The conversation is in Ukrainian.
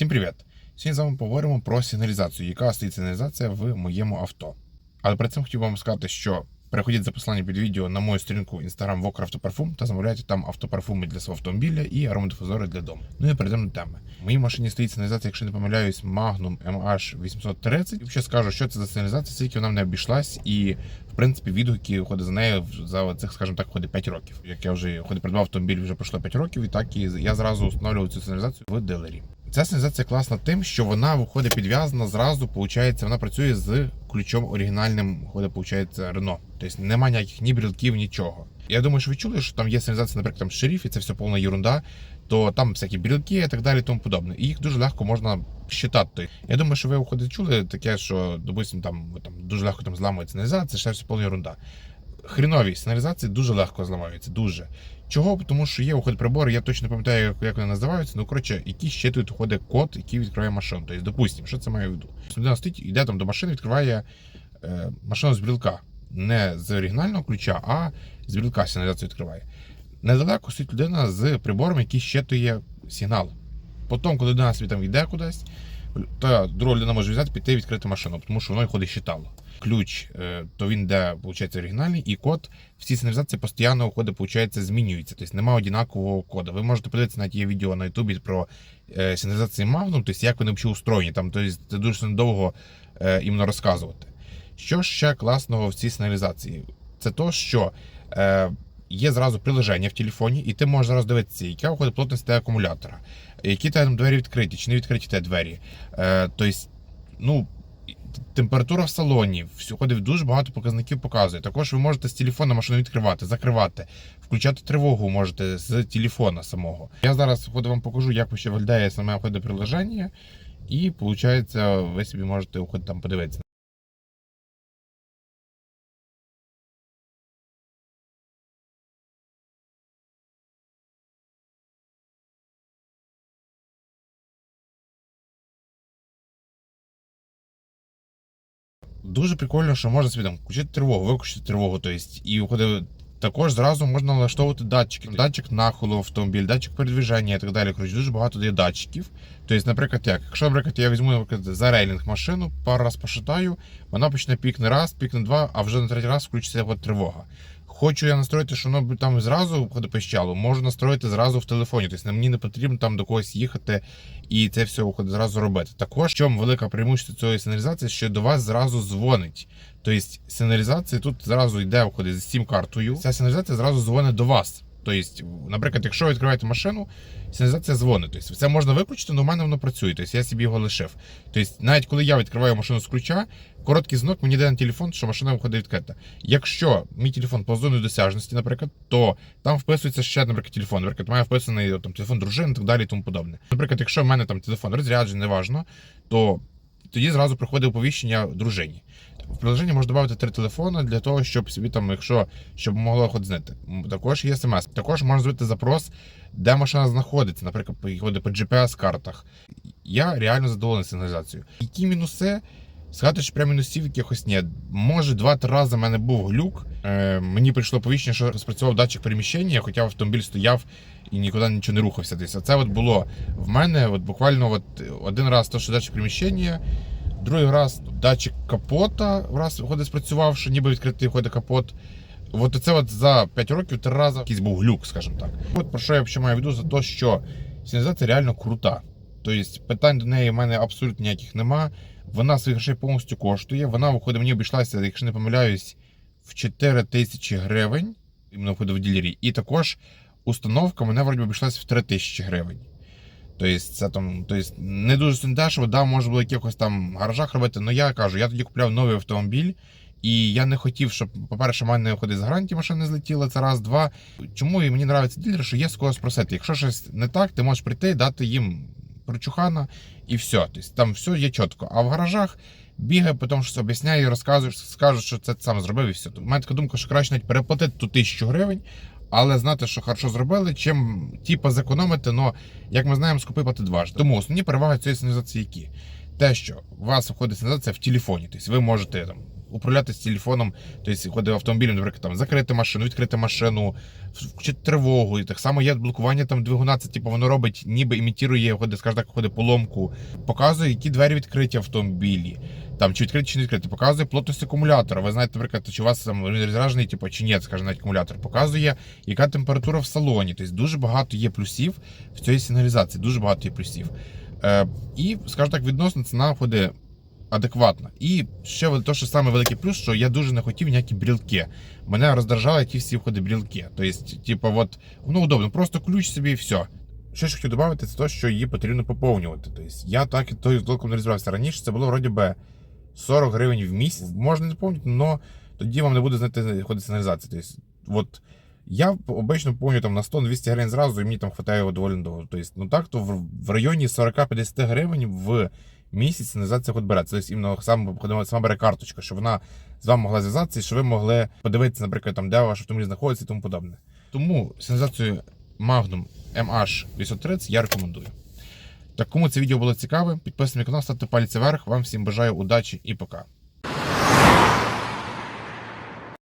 Всім привіт! Сьогодні з вами поговоримо про сигналізацію, яка стоїть сигналізація в моєму авто. Але перед цим хотів вам сказати, що переходіть за посиланням під відео на мою сторінку Instagram Вокер Автопарфум та замовляйте там автопарфуми для свого автомобіля і аромадифузори для дому. Ну і перейдемо до теми. В моїй машині стоїть сигналізація, якщо не помиляюсь, Magnum MH830. І ще скажу, що це за сигналізація, скільки вона мене обійшлась, і в принципі відгуки ходить за нею за цих, скажімо так, ходить 5 років. Як я вже ходив придбав автомобіль, вже пройшло 5 років, і так і я зразу встановлював цю сигналізацію в дилері. Ця сигналізація класна тим, що вона виходить підв'язана зразу, виходить, вона працює з ключом оригінальним, виходить, виходить, Рено. Тобто немає ніяких ні брілків, нічого. Я думаю, що ви чули, що там є сигналізація, наприклад, там шериф, і це все повна ерунда, то там всякі брілки і так далі, і тому подобне. І їх дуже легко можна щитати. Я думаю, що ви виходить, чули таке, що, допустим, там, там дуже легко там зламується сигналізація, це все повна ерунда. Хрінові сигналізації дуже легко зламаються, дуже. Чого? Тому що є уходить прибори, я точно не пам'ятаю, як, вони називаються, ну коротше, які щитують уходить код, який відкриває машину. Тобто, допустимо, що це має в виду? Людина стоїть, йде там до машини, відкриває е, машину з брілка. Не з оригінального ключа, а з брілка сигналізацію відкриває. Недалеко стоїть людина з прибором, який щитує сигнал. Потім, коли людина собі там йде кудись, то друга людина може взяти, піти відкрити машину, тому що воно ходить щитало. Ключ, е, то він де, виходить, оригінальний, і код в цій сигналізації постійно уходить, виходить, змінюється. Тобто немає однакового коду. Ви можете подивитися на ті відео на Ютубі про е, сигналізації Magnum, тобто як вони взагалі устроєні. Там тобто, це дуже недовго е, іменно розказувати. Що ще класного в цій сигналізації? Це то, що е, є зразу приложення в телефоні, і ти можеш зараз дивитися, яка виходить плотність акумулятора, які там двері відкриті, чи не відкриті те двері. Тобто, ну. Температура в салоні, всюди дуже багато показників показує. Також ви можете з телефона машину відкривати, закривати, включати тривогу можете з телефона самого. Я зараз ходи вам покажу, як ще виглядає саме приложення, і виходить, ви собі можете там подивитися. Дуже прикольно, що можна собі там включити тривогу, виключити тривогу. Тобто, і виходить, також зразу можна налаштовувати датчики. Датчик нахилу автомобіль, датчик передвіження і так далі. Коротше, дуже багато є датчиків. Тобто, наприклад, як, якщо, наприклад, я візьму наприклад, за рейлінг машину, пару раз пошатаю, вона почне пікне раз, пікне два, а вже на третій раз включиться тривога. Хочу я настроїти, що воно там зразу пищало, можу настроїти зразу в телефоні. Тобто мені не потрібно там до когось їхати і це все зразу робити. Також в чому велика преимущество цієї сигналізації, що до вас зразу дзвонить. Тобто сигналізація тут зразу йде, виходить з сім картою. Ця сигналізація зразу дзвонить до вас. Тобто, наприклад, якщо ви відкриваєте машину, сигналізація дзвонить. Тобто, це можна виключити, але в мене воно працює. Тобто я собі його лишив. Тобто, навіть коли я відкриваю машину з ключа, короткий дзвінок мені йде на телефон, що машина виходить відкрита. Якщо мій телефон по зоні досяжності, наприклад, то там вписується ще, наприклад, телефон. Наприклад, має вписаний там телефон дружини і так далі і тому подобне. Наприклад, якщо в мене там телефон розряджений, неважно, то тоді зразу приходить оповіщення дружині. В приложенні можна додати три телефони для того, щоб собі там, якщо щоб могло ходити. Також є смс. Також можна зробити запрос, де машина знаходиться, наприклад, по GPS-картах. Я реально задоволений сигналізацією. Які мінуси? Сказати, що прям мінусів якихось ні. Може, два-три рази в мене був глюк. Е, мені прийшло повіщення, що спрацював датчик переміщення, хоча автомобіль стояв і нікуди нічого не рухався. Тобто, це от було в мене от буквально от один раз то, що датчик переміщення, другий раз датчик капота раз виходить спрацював, що ніби відкритий виходить капот. От це от за 5 років три рази якийсь був глюк, скажімо так. От про що я ще маю в за те, що сигналізація реально крута. Тобто питань до неї в мене абсолютно ніяких нема. Вона своїх грошей повністю коштує. Вона виходить, мені обійшлася, якщо не помиляюсь, в 4 тисячі гривень, іменно виходить в ділері. І також установка мене вроді обійшлася в 3 тисячі гривень. Тобто, це там, тобто, не дуже дешево, да, може було якихось там гаражах робити, але я кажу, я тоді купляв новий автомобіль. І я не хотів, щоб, по-перше, в мене виходить з гарантії машини злетіла, це раз, два. Чому і мені подобається ділер, що є з кого спросити. Якщо щось не так, ти можеш прийти, дати їм прочухана і все. Тобто там все є чітко. А в гаражах бігає, потім щось об'ясняє, розказуєш, скажуть, що це сам зробив і все. У мене така думка, що краще навіть переплатити ту тисячу гривень, але знати, що хорошо зробили, чим типа зекономити, але, як ми знаємо, скупити дважди. Тому основні переваги цієї сигналізації які? Те, що у вас виходить сигналізація в телефоні, тобто ви можете там управляти з телефоном, тобто ходить автомобілем, наприклад, там закрити машину, відкрити машину, включити тривогу. І так само є блокування там двигуна, це типу воно робить, ніби імітує, ходить, скажімо так, ходить поломку, показує, які двері відкриті автомобілі. Там чи відкриті, чи не відкриті, показує плотність акумулятора. Ви знаєте, наприклад, чи у вас там він розряджений, типу, чи ні, скаже навіть акумулятор. Показує, яка температура в салоні. Тобто дуже багато є плюсів в цій сигналізації, дуже багато є плюсів. Е, і, скажімо так, відносно ціна ходить адекватна. І ще те, що саме великий плюс, що я дуже не хотів ніякі брілки. Мене роздражали ті всі входи брілки. Тобто, типу, от, воно удобно, просто ключ собі і все. Що ж хотів додати, це те, що її потрібно поповнювати. Тобто, я так і той толком не розбирався. Раніше це було вроді би 40 гривень в місяць. Можна не поповнити, але тоді вам не буде знати ходити сигналізація. Тобто, от, я обично поповнюю там на 100-200 гривень зразу, і мені там вистачає доволі довго. Тобто, ну так, то в, в районі 40-50 гривень в місяць сигналізація хоч бере. Тобто, іменно сам, сама бере карточка, щоб вона з вами могла зв'язатися, і щоб ви могли подивитися, наприклад, там, де ваш автомобіль знаходиться і тому подобне. Тому сигналізацію Magnum MH830 я рекомендую. Так, кому це відео було цікаве, підписуйтесь на канал, ставте пальці вверх. Вам всім бажаю удачі і пока.